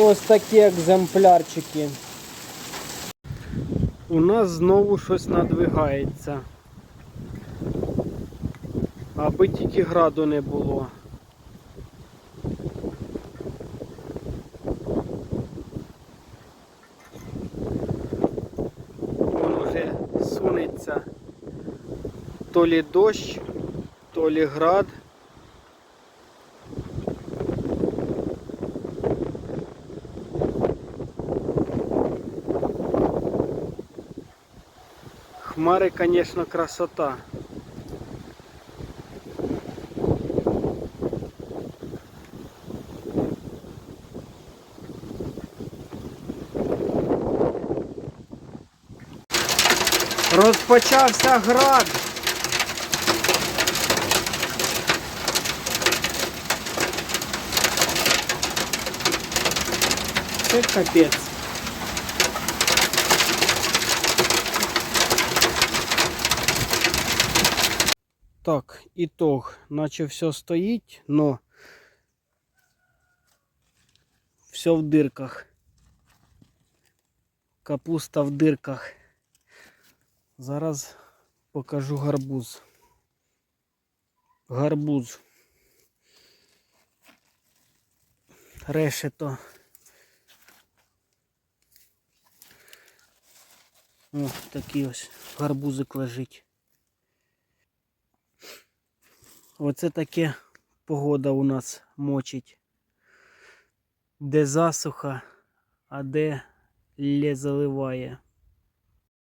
Ось такі екземплярчики. У нас знову щось надвигається. Аби тільки граду не було. Вон уже сунеться то лі дощ, то лі град. Хмари, конечно, красота. Розпочався град. Це капець. Так, итог. Наче все стоїть, но все в дирках. Капуста в дирках. Зараз покажу гарбуз. Гарбуз. Решето. О, такий ось гарбузик лежить. Оце таке погода у нас мочить. Де засуха, а де лє заливає.